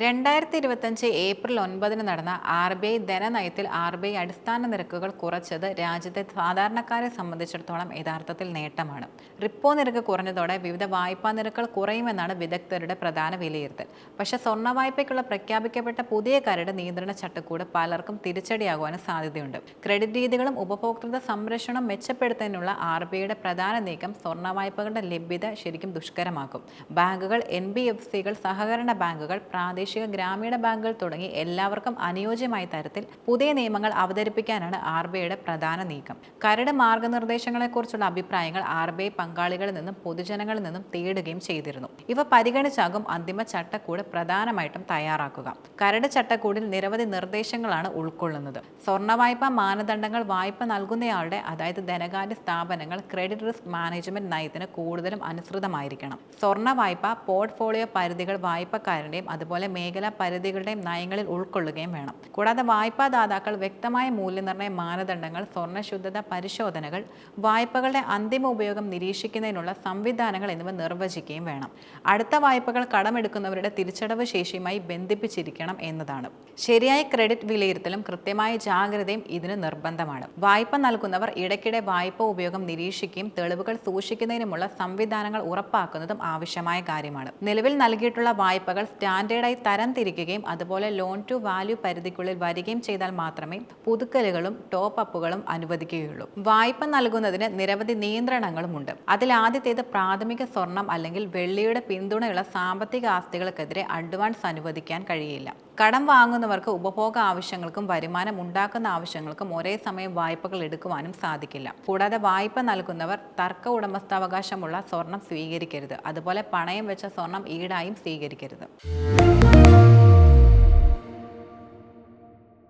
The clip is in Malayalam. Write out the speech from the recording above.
രണ്ടായിരത്തി ഇരുപത്തഞ്ച് ഏപ്രിൽ ഒൻപതിന് നടന്ന ആർ ബി ഐ ധനനയത്തിൽ ആർ ബി ഐ അടിസ്ഥാന നിരക്കുകൾ കുറച്ചത് രാജ്യത്തെ സാധാരണക്കാരെ സംബന്ധിച്ചിടത്തോളം യഥാർത്ഥത്തിൽ നേട്ടമാണ്. റിപ്പോ നിരക്ക് കുറഞ്ഞതോടെ വിവിധ വായ്പാ നിരക്കുകൾ കുറയുമെന്നാണ് വിദഗ്ധരുടെ പ്രധാന വിലയിരുത്തൽ. പക്ഷേ സ്വർണ വായ്പയ്ക്കുള്ള പ്രഖ്യാപിക്കപ്പെട്ട പുതിയ കരട് നിയന്ത്രണ ചട്ടക്കൂട് പലർക്കും തിരിച്ചടിയാകുവാനും സാധ്യതയുണ്ട്. ക്രെഡിറ്റ് രീതികളും ഉപഭോക്തൃ സംരക്ഷണം മെച്ചപ്പെടുത്തുന്നതിനുള്ള ആർ ബി ഐയുടെ പ്രധാന നീക്കം സ്വർണ വായ്പകളുടെ ലഭ്യത ശരിക്കും ദുഷ്കരമാക്കും. ബാങ്കുകൾ എൻ ബി എഫ് സികൾ സഹകരണ ബാങ്കുകൾ പ്രാദേശിക ഗ്രാമീണ ബാങ്കുകൾ തുടങ്ങി എല്ലാവർക്കും അനുയോജ്യമായ തരത്തിൽ പുതിയ നിയമങ്ങൾ അവതരിപ്പിക്കാനാണ് ആർ ബി ഐയുടെ പ്രധാന നീക്കം. കരട് മാർഗനിർദ്ദേശങ്ങളെക്കുറിച്ചുള്ള അഭിപ്രായങ്ങൾ ആർ ബി ഐ പങ്കാളികളിൽ നിന്നും പൊതുജനങ്ങളിൽ നിന്നും തേടുകയും ചെയ്തിരുന്നു. ഇവ പരിഗണിച്ചാകും അന്തിമ ചട്ടക്കൂട് പ്രധാനമായിട്ടും തയ്യാറാക്കുക. കരട് ചട്ടക്കൂടിൽ നിരവധി നിർദ്ദേശങ്ങളാണ് ഉൾക്കൊള്ളുന്നത്. സ്വർണ വായ്പ മാനദണ്ഡങ്ങൾ വായ്പ നൽകുന്നയാളുടെ അതായത് ധനകാര്യ സ്ഥാപനങ്ങൾ ക്രെഡിറ്റ് റിസ്ക് മാനേജ്മെന്റ് നയത്തിന് കൂടുതലും അനുസൃതമായിരിക്കണം. സ്വർണ വായ്പ പോർട്ട്ഫോളിയോ പരിധികൾ വായ്പക്കാരന്റെയും അതുപോലെ മേഖലാ പരിധികളുടെയും നയങ്ങളിൽ ഉൾക്കൊള്ളുകയും വേണം. കൂടാതെ വായ്പാദാതാക്കൾ വ്യക്തമായ മൂല്യനിർണയ മാനദണ്ഡങ്ങൾ സ്വർണശുദ്ധത പരിശോധനകൾ വായ്പകളുടെ അന്തിമ ഉപയോഗം നിരീക്ഷിക്കുന്നതിനുള്ള സംവിധാനങ്ങൾ എന്നിവ നിർവചിക്കുകയും വേണം. അടുത്ത വായ്പകൾ കടമെടുക്കുന്നവരുടെ തിരിച്ചടവ് ശേഷിയുമായി ബന്ധിപ്പിച്ചിരിക്കണം എന്നതാണ്. ശരിയായ ക്രെഡിറ്റ് വിലയിരുത്തലും കൃത്യമായ ജാഗ്രതയും ഇതിന് നിർബന്ധമാണ്. വായ്പ നൽകുന്നവർ ഇടയ്ക്കിടെ വായ്പ ഉപയോഗം നിരീക്ഷിക്കുകയും തെളിവുകൾ സൂക്ഷിക്കുന്നതിനുമുള്ള സംവിധാനങ്ങൾ ഉറപ്പാക്കുന്നതും ആവശ്യമായ കാര്യമാണ്. നിലവിൽ നൽകിയിട്ടുള്ള വായ്പകൾ സ്റ്റാൻഡേർഡായി തരം തിരിക്കുകയും അതുപോലെ ലോൺ ടു വാല്യൂ പരിധിക്കുള്ളിൽ വരികയും ചെയ്താൽ മാത്രമേ പുതുക്കലുകളും ടോപ്പ് അപ്പുകളും അനുവദിക്കുകയുള്ളൂ. വായ്പ നൽകുന്നതിന് നിരവധി നിയന്ത്രണങ്ങളുമുണ്ട്. അതിൽ ആദ്യത്തേത് പ്രാഥമിക സ്വർണം അല്ലെങ്കിൽ വെള്ളിയുടെ പിന്തുണയുള്ള സാമ്പത്തിക ആസ്തികൾക്കെതിരെ അഡ്വാൻസ് അനുവദിക്കാൻ കഴിയില്ല. കടം വാങ്ങുന്നവർക്ക് ഉപഭോഗ ആവശ്യങ്ങൾക്കും വരുമാനം ഉണ്ടാക്കുന്ന ആവശ്യങ്ങൾക്കും ഒരേ സമയം വായ്പകൾ എടുക്കുവാനും സാധിക്കില്ല. കൂടാതെ വായ്പ നൽകുന്നവർ തർക്ക ഉടമസ്ഥാവകാശമുള്ള സ്വർണം സ്വീകരിക്കരുത്. അതുപോലെ പണയം വെച്ച സ്വർണം ഈടായും സ്വീകരിക്കരുത്.